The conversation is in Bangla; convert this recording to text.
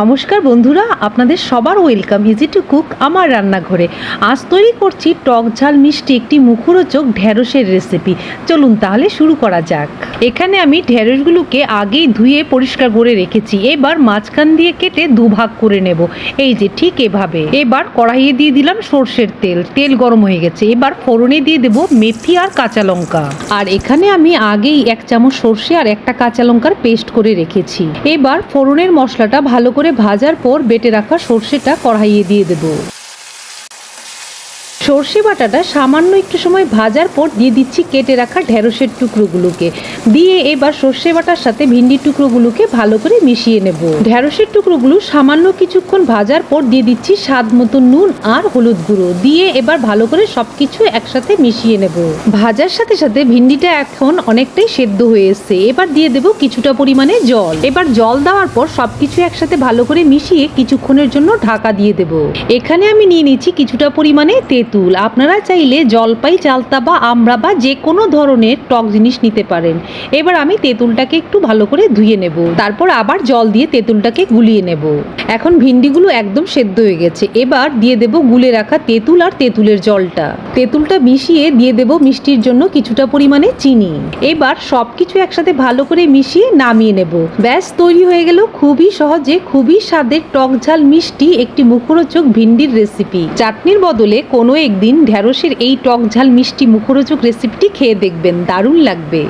নমস্কার বন্ধুরা, আপনাদের সবার ওয়েলকাম ইজি টু কুক আমার রান্নাঘরে। আজ তৈরি করছি টক ঝাল মিষ্টি একটি মুখরোচক ঢ্যাঁড়সের রেসিপি চলুন তাহলে শুরু করা যাক। এখানে আমি ঢ্যাঁড়সগুলোকে আগেই ধুয়ে পরিষ্কার করে রেখেছি। এবার মাঝখান দিয়ে কেটে দুভাগ করে নেব। এই যে ঠিক এভাবে। এবার কড়াইয়ে দিয়ে দিলাম সর্ষের তেল। তেল গরম হয়ে গেছে। এবার ফোড়নে দিয়ে দেব মেথি আর কাঁচা লঙ্কা। আর এখানে আমি আগেই এক চামচ সর্ষে আর একটা কাঁচা লঙ্কার পেস্ট করে রেখেছি। এবার ফোড়নের মশলাটা ভালো করে ভাজার পর বেটে রাখা সর্ষেটা কড়াইয়ে দিয়ে দেবো। সর্ষে বাটাটা সামান্য একটু সময় ভাজার পর দিয়ে দিচ্ছি কেটে রাখা ঢেঁড়সের টুকরোগুলোকে। দিয়ে এবার সর্ষে বাটার সাথে ভিন্ডির টুকরোগুলোকে ভালো করে মিশিয়ে নেব। ঢেঁড়সের টুকরোগুলো সামান্য কিছুক্ষণ ভাজার পর দিয়ে দিচ্ছি স্বাদ মতো নুন আর হলুদ গুঁড়ো। দিয়ে এবার ভালো করে সব কিছু একসাথে মিশিয়ে নেব। ভাজার সাথে সাথে ভিন্ডিটা এখন অনেকটাই সেদ্ধ হয়ে এসছে। এবার দিয়ে দেব কিছুটা পরিমাণে জল। এবার জল দেওয়ার পর সব কিছু একসাথে ভালো করে মিশিয়ে কিছুক্ষণের জন্য ঢাকা দিয়ে দেব। এখানে আমি নিয়ে নিচ্ছি কিছুটা পরিমাণে তেঁতুল। আপনারা চাইলে জলপাই, চালতা বা আমড়া বা যে কোনো ধরনের টক জিনিস নিতে পারেন। এবার আমি তেঁতুলটাকে একটু ভালো করে ধুয়ে নেব। তারপর আবার জল দিয়ে তেঁতুলটাকে গুলিয়ে নেব। এখন ভিন্ডিগুলো একদম সেদ্ধ হয়ে গেছে। এবার দিয়ে দেব গুলে রাখা তেঁতুল আর তেঁতুলের জলটা। তেঁতুলটা মিশিয়ে দিয়ে দেব মিষ্টির জন্য কিছুটা পরিমাণে চিনি। এবার সব কিছু একসাথে ভালো করে মিশিয়ে নামিয়ে নেব। ব্যাস, তৈরি হয়ে গেল খুবই সহজে, খুবই স্বাদের টক ঝাল মিষ্টি একটি মুখরোচক ভিন্ডির রেসিপি। চাটনির বদলে কোনো একদিন ঢ্যাঁড়সের এই টক ঝাল মিষ্টি মুখরোচক রেসিপিটি খেয়ে দেখবেন দারুণ লাগবে।